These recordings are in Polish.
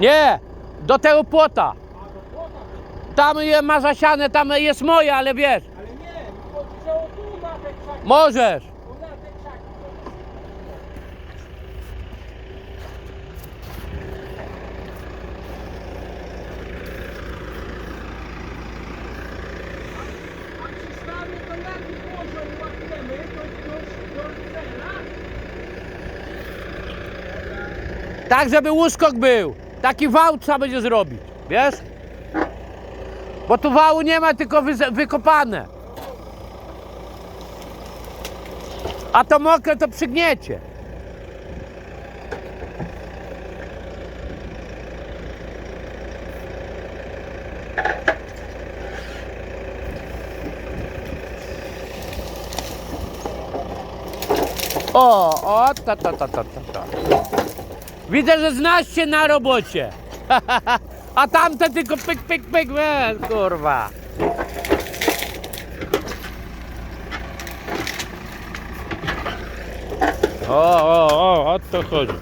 Nie, do tego płota. Tam je ma zasiane, tam jest moje, ale wiesz, Ale nie, możesz. Tak, żeby łuskok był. Taki wał trzeba będzie zrobić, wiesz? Bo tu wału nie ma, tylko wyze- wykopane. A to mokre to przygniecie. O, o, ta, ta, ta, ta, ta, ta. Widzę, że znasz się na robocie. A tamte tylko pyk, pyk, pyk, wiesz, kurwa. O, o, o, o to chodzi.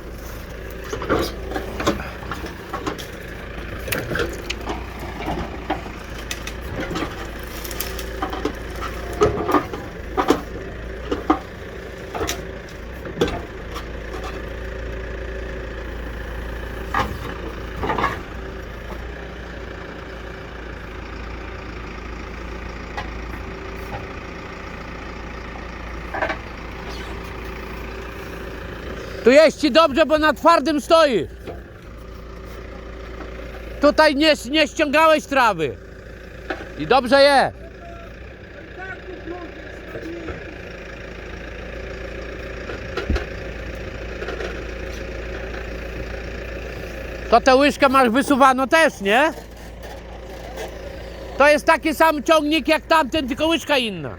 Tu jest ci dobrze, bo na twardym stoi. Tutaj nie, nie ściągałeś trawy. I dobrze je. To tę łyżkę masz wysuwano też, nie? To jest taki sam ciągnik jak tamten, tylko łyżka inna.